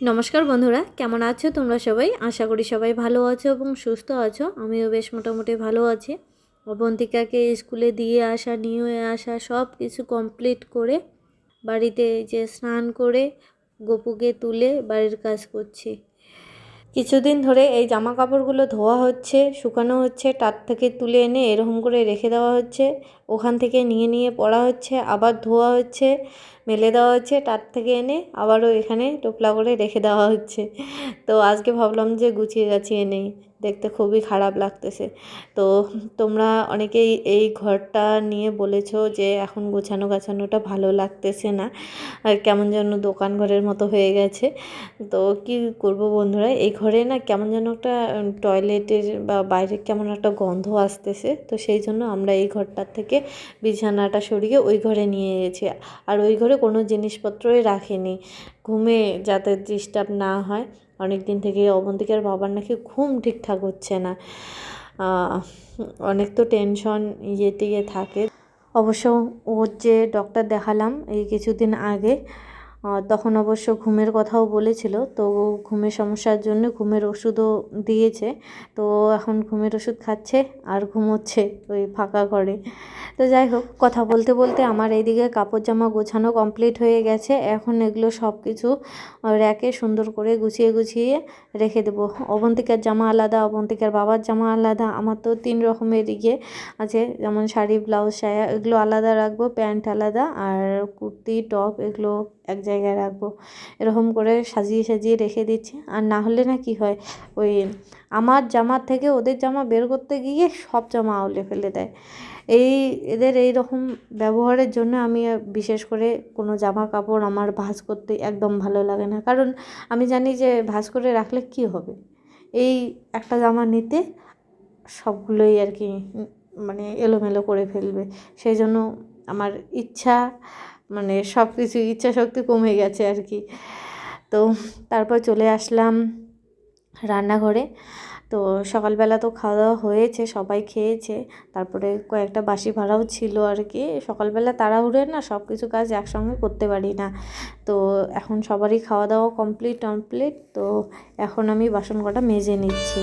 নমস্কার বন্ধুরা, কেমন আছো তোমরা সবাই? আশা করি সবাই ভালো আছো এবং সুস্থ আছো। আমিও বেশ মোটামুটি ভালো আছি। অবন্তিকাকে স্কুলে দিয়ে আসা, নিয়ে আসা সব কিছু কমপ্লিট করে বাড়িতে যে স্নান করে গোপুকে তুলে বাড়ির কাজ করছি। কিছুদিন ধরে এই জামা কাপড়গুলো ধোয়া হচ্ছে, শুকানো হচ্ছে, তার থেকে তুলে এনে এরকম করে রেখে দেওয়া হচ্ছে। ওখান থেকে নিয়ে নিয়ে পড়া হচ্ছে, আবার ধোয়া হচ্ছে, মেলে দেওয়া হচ্ছে, তার থেকে এনে আবারও এখানে টোপলা করে রেখে দেওয়া হচ্ছে। তো আজকে ভাবলাম যে গুছিয়ে গাছিয়ে নেই দেখতে খুবই খারাপ লাগতেছে। তো তোমরা অনেকেই এই ঘরটা নিয়ে বলেছ যে এখন গোছানো গাছানোটা ভালো লাগতেছে না কেমন যেন দোকান ঘরের মতো হয়ে গেছে। তো কি করব বন্ধুরা, এই ঘরে না কেমন যেন একটা টয়লেটের বা বাইরে কেমন একটা গন্ধ আসতেছে। তো সেই জন্য আমরা এই ঘরটার থেকে বিছানাটা সরিয়ে ওই ঘরে নিয়ে গেছি আর ওই ঘরে কোনো জিনিসপত্রই রাখিনি। ঘুমে যাতে ডিস্টার্ব না হয়। অনেক দিন থেকে অবন্তিকার বাবার নাকি ঘুম ঠিকঠাক হচ্ছে না। অনেক তো টেনশন ইয়ে টিয়ে থাকে। অবশ্য ওর যে ডক্টর দেখালাম এই কিছুদিন আগে তখন অবশ্য ঘুমের কথাও বলেছিল। তো ঘুমের সমস্যার জন্য ঘুমের ওষুধও দিয়েছে। তো এখন ঘুমের ওষুধ খাচ্ছে আর ঘুমোচ্ছে ওই ফাঁকা ঘরে। তো যাই হোক, কথা বলতে বলতে আমার এইদিকে কাপড় জামা গোছানো কমপ্লিট হয়ে গেছে। এখন এগুলো সব কিছু র্যাকে সুন্দর করে গুছিয়ে গুছিয়ে রেখে দেবো। অবন্তিকার জামা আলাদা, অবন্তিকার বাবার জামা আলাদা। আমার তো তিন রকমের ইয়ে আছে। যেমন শাড়ি, ব্লাউজ সায়া এগুলো আলাদা রাখব। প্যান্ট আলাদা আর কুর্তি, টপ এগুলো এক জায়গায় রাখব। এরকম করে সাজিয়ে সাজিয়ে রেখে দিচ্ছি। আর না হলে না কি হয়? ওই আমার জামার থেকে ওদের জামা বের করতে গিয়ে সব জামা আউলে ফেলে দেয়। এই এদের এই রকম ব্যবহারের জন্য আমি বিশেষ করে কোনো জামা কাপড় আমার ভাঁজ করতে একদম ভালো লাগে না। কারণ আমি জানি যে ভাঁজ করে রাখলে কি হবে? এই একটা জামা নিতে সবগুলোই আর কি মানে এলোমেলো করে ফেলবে। সেই জন্য আমার ইচ্ছা মানে সব কিছু ইচ্ছা শক্তি কমে গেছে আর কি। তো তারপর চলে আসলাম রান্নাঘরে। তো সকালবেলা তো খাওয়া দাওয়া হয়েছে, সবাই খেয়েছে। তারপরে কয়েকটা বাসি ভাড়াও ছিল আর কি। সকালবেলা তাড়াহুড়ে না সব কিছু কাজ একসঙ্গে করতে পারি না। তো এখন সবারই খাওয়া দাওয়া কমপ্লিট কমপ্লিট তো এখন আমি বাসন কটা মেজে নিচ্ছি।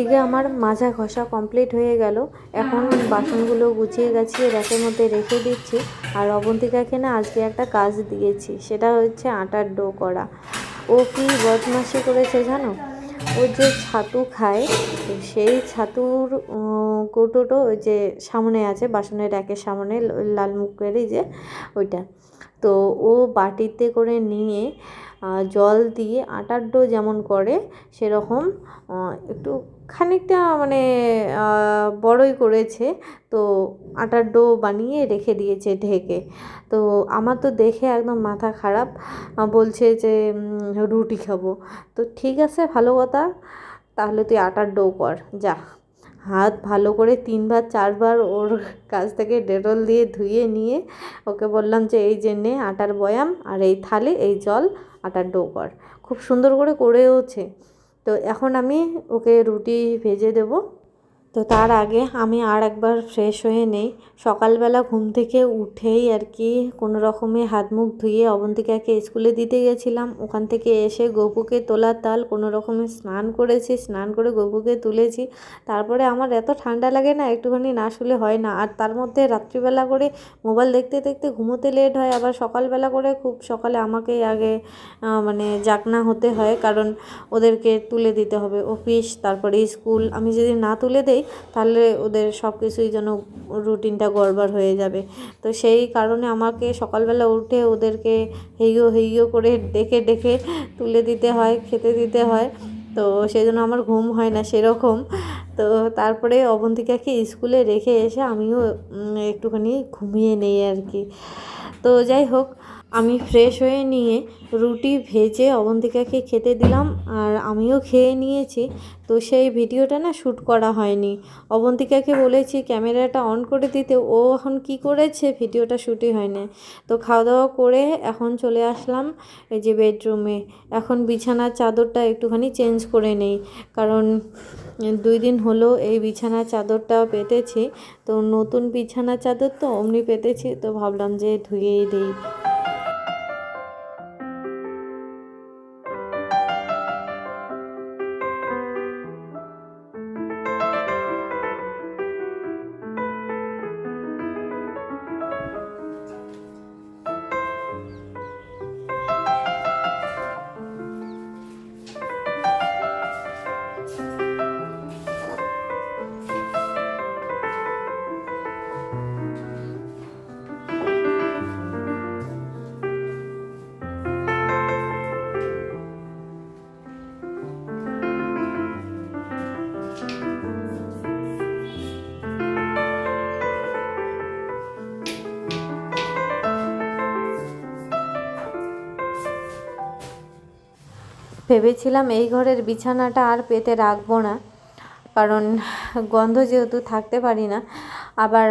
এইদিকে আমার মাজা ঘষা কমপ্লিট হয়ে গেল। এখন বাসনগুলো গুছিয়ে গাছিয়ে র্যাকের মধ্যে রেখে দিচ্ছি। আর অবন্তিকাকে না আজকে একটা কাজ দিয়েছি, সেটা হচ্ছে আটার ডো করা। ও কি বদমাসি করেছে জানো? ও যে ছাতু খায়, সেই ছাতুর কৌটোটো ওই যে সামনে আছে, বাসনের র্যাকের সামনে, লাল মুখেরই যে ওইটা। তো ও বাটিতে করে নিয়ে জল দিয়ে আটার ডো যেমন করে, সেরকম একটু খানিকটা মানে বড়ই করেছে। তো আটার ডো বানিয়ে রেখে দিয়েছে ঢেকে। তো আমার তো দেখে একদম মাথা খারাপ। বলছে যে রুটি খাব। তো ঠিক আছে, ভালো কথা। তাহলে তুই আটার ডো কর, যা। হাত ভালো করে তিনবার, চারবার ওর কাছ থেকে ডেটল দিয়ে ধুয়ে নিয়ে ওকে বললাম যে, এই যে নে আটার বয়াম আর এই থালে, এই জল, আটার ডো কর। খুব সুন্দর করে করেওছে। তো এখন আমি ওকে রুটি ভেজে দেবো। তো তার আগে আমি আর একবার ফ্রেশ হয়ে নেই। সকালবেলা ঘুম থেকে উঠেই আর কি কোনো রকমে হাত মুখ ধুয়ে অবন্তিকাকে স্কুলে দিতে গেছিলাম। ওখান থেকে এসে গপুকে তোলার তাল, কোনো রকমে স্নান করেছি, স্নান করে গপুকে তুলেছি। তারপরে আমার এত ঠান্ডা লাগে না, একটুখানি না শুলে হয় না। আর তার মধ্যে রাত্রিবেলা করে মোবাইল দেখতে দেখতে ঘুমোতে লেট হয়, আবার সকালবেলা করে খুব সকালে আমাকেই আগে মানে জাগনা হতে হয়। কারণ ওদেরকে তুলে দিতে হবে। অফিস, তারপরে স্কুল, আমি যদি না তুলে দেই তাহলে ওদের সব কিছুই যেন রুটিনটা গড়বড় হয়ে যাবে। তো সেই কারণে আমাকে সকালবেলা উঠে ওদেরকে হেইও হেইও করে ডেকে ডেকে তুলে দিতে হয়, খেতে দিতে হয়। তো সেই জন্য আমার ঘুম হয় না সেরকম। তো তারপরে অবন্তিকাকে স্কুলে রেখে এসে আমিও একটুখানি ঘুমিয়ে নেই আর কি। তো যাই হোক আমি ফ্রেশ হয়ে নিয়ে রুটি ভেজে অবন্তিকাকে খেতে দিলাম আর আমিও খেয়ে নিয়েছি। তো সেই ভিডিওটা না শ্যুট করা হয়নি। অবন্তিকাকে বলেছি ক্যামেরাটা অন করে দিতে। ও এখন কি করেছে? ভিডিওটা শ্যুটই হয়নি। তো খাওয়া দাওয়া করে এখন চলে আসলাম এই যে বেডরুমে এখন বিছানার চাদরটা একটুখানি চেঞ্জ করে নেই। কারণ দুই দিন হলো এই বিছানার চাদরটা পেতেছি। তো নতুন বিছানার চাদর তো অমনি পেতেছি। তো ভাবলাম যে ধুয়েই দিই। ভেবেছিলাম এই ঘরের বিছানাটা আর পেতে রাখব না, কারণ গন্ধ যেহেতু থাকতে পারি না। আবার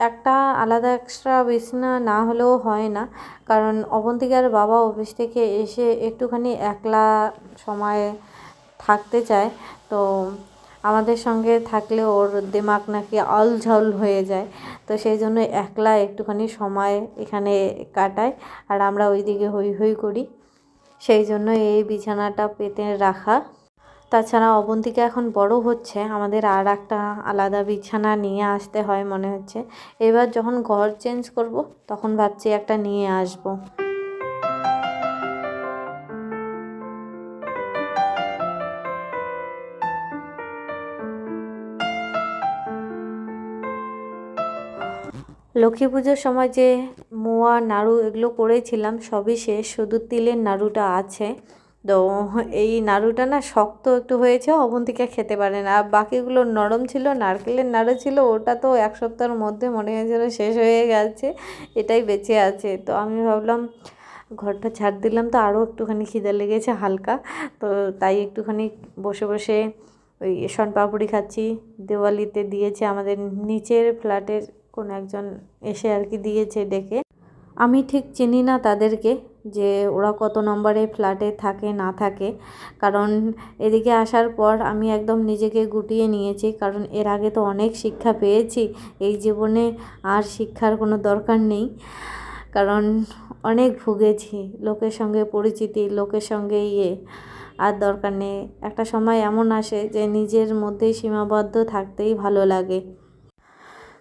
একটা আলাদা এক্সট্রা বিছানা না হলেও হয় না, কারণ অবন্তিকার বাবা অফিস থেকে এসে একটুখানি একলা সময় থাকতে চায়। তো আমাদের সঙ্গে থাকলে ওর দিমাগ নাকি অলঝল হয়ে যায়। তো সেই জন্য একলা একটুখানি সময় এখানে কাটায় আর আমরা ওইদিকে হই হই করি। সেই জন্য এই বিছানাটা পেতে রাখা। তাছাড়া অবন্তিকা এখন বড় হচ্ছে, আমাদের আর একটা আলাদা বিছানা নিয়ে আসতে হয় মনে হচ্ছে। এবার যখন ঘর চেঞ্জ করব, তখন ভাবছি একটা নিয়ে আসব। লক্ষ্মী পুজোর সময় যে মোয়া, নাড়ু এগুলো করেছিলাম, সবই শেষ। শুধু তিলের নাড়ুটা আছে। তো এই নাড়ুটা না শক্ত একটু হয়েছে অবন্তিকা খেতে পারে না। আর বাকিগুলো নরম ছিল, নারকেলের নাড়ু ছিল, ওটা তো এক সপ্তাহের মধ্যে মনে হয়েছিল শেষ হয়ে গেছে, এটাই বেঁচে আছে। তো আমি ভাবলাম, ঘরটা ছাড় দিলাম তো আরও একটুখানি খিদে লেগেছে হালকা। তো তাই একটুখানি বসে বসে ওই শনপাপড়ি খাচ্ছি। দেওয়ালিতে দিয়েছে আমাদের নিচের ফ্ল্যাটের কোনো একজন এসে আর কি দিয়েছে ডেকে। আমি ঠিক চিনি না তাদেরকে যে ওরা কত নম্বরে ফ্ল্যাটে থাকে, না থাকে। কারণ এদিকে আসার পর আমি একদম নিজেকে গুটিয়ে নিয়েছি, কারণ এর আগে তো অনেক শিক্ষা পেয়েছি। এই জীবনে আর শিক্ষার কোনো দরকার নেই। কারণ অনেক ভুগেছি, লোকের সঙ্গে পরিচিতি, লোকের সঙ্গে ইয়ে। আর দরকার নেই। একটা সময় এমন আসে যে নিজের মধ্যেই সীমাবদ্ধ থাকতেই ভালো লাগে।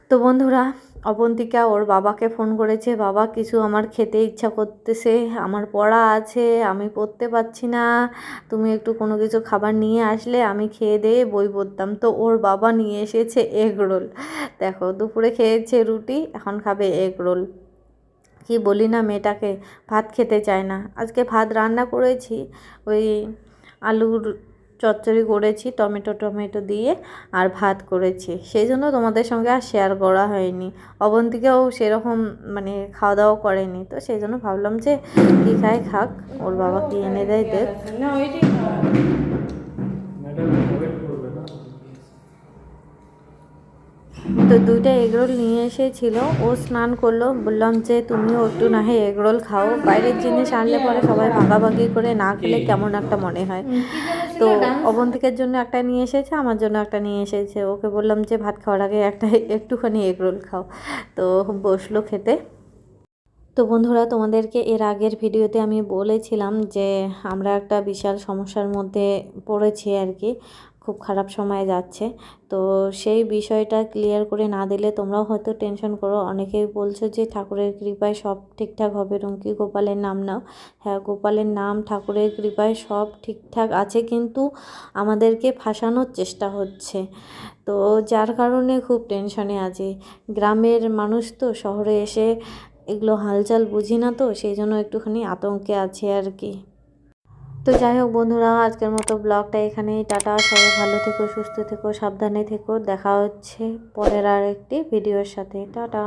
তো বন্ধুরা অবন্তিকা ওর বাবাকে ফোন করেছে, বাবা, কিছু আমার খেতে ইচ্ছা করতেছে, আমার পড়া আছে, আমি পড়তে পারছি না, তুমি একটু কোনো কিছু খাবার নিয়ে আসলে আমি খেয়ে দিয়ে বই পড়তাম। তো ওর বাবা নিয়ে এসেছে এগ রোল। দেখো, দুপুরে খেয়েছে রুটি, এখন খাবে এগ রোল। কি বলি না মেয়েটাকে, ভাত খেতে চায় না। আজকে ভাত রান্না করেছি, ওই আলুর চচ্চড়ি করেছি, টমেটো টমেটো দিয়ে আর ভাত করেছি। সেই জন্য তোমাদের সঙ্গে আর শেয়ার করা হয়নি। অবন্তিকেও সেরকম মানে খাওয়া দাওয়া করেনি, তো সেই জন্য ভাবলাম যে কী খায় খাক, ওর বাবা কি এনে দেয় দেখ। তো দুইটা এগরোল নিয়ে এসেছিল, ও স্নান করল, বললাম যে তুমিও একটু না হয় এগরোল খাও। বাইরের জিনিস আনলে পরে সবাই ভাগাভাগি করে না খেলে কেমন একটা মনে হয়। তো অবন্তিকের জন্য একটা নিয়ে এসেছে আমার জন্য একটা নিয়ে এসেছে। ওকে বললাম যে ভাত খাওয়ার আগে একটা একটুখানি এগরোল খাও। তো বসল খেতে। তো বন্ধুরা তোমাদেরকে এর আগের ভিডিওতে আমি বলেছিলাম যে আমরা একটা বিশাল সমস্যার মধ্যে পড়েছি আর কি। খুব খারাপ সময় যাচ্ছে। তো সেই বিষয়টা ক্লিয়ার করে না দিলে তোমরাও হয়তো টেনশন করো। অনেকেই বলছো যে ঠাকুরের কৃপায় সব ঠিকঠাক হবে। রুমকি গোপালের নাম নাও। হ্যাঁ গোপালের নাম, ঠাকুরের কৃপায় সব ঠিকঠাক আছে কিন্তু আমাদেরকে ফাঁসানোর চেষ্টা হচ্ছে। তো যার কারণে খুব টেনশনে আছি। গ্রামের মানুষ তো, শহরে এসে এগুলো হালচাল বুঝি না তো, সেই জন্য একটুখানি আতঙ্কে আছে আর কি। তো যাই হোক বন্ধুরা, আজকের মতো ব্লগটা এখানেই, টাটা। সবাই ভালো থেকো, সুস্থ থেকো, সাবধানে থেকো। দেখা হচ্ছে পরের আর একটি ভিডিওর সাথে। টাটা।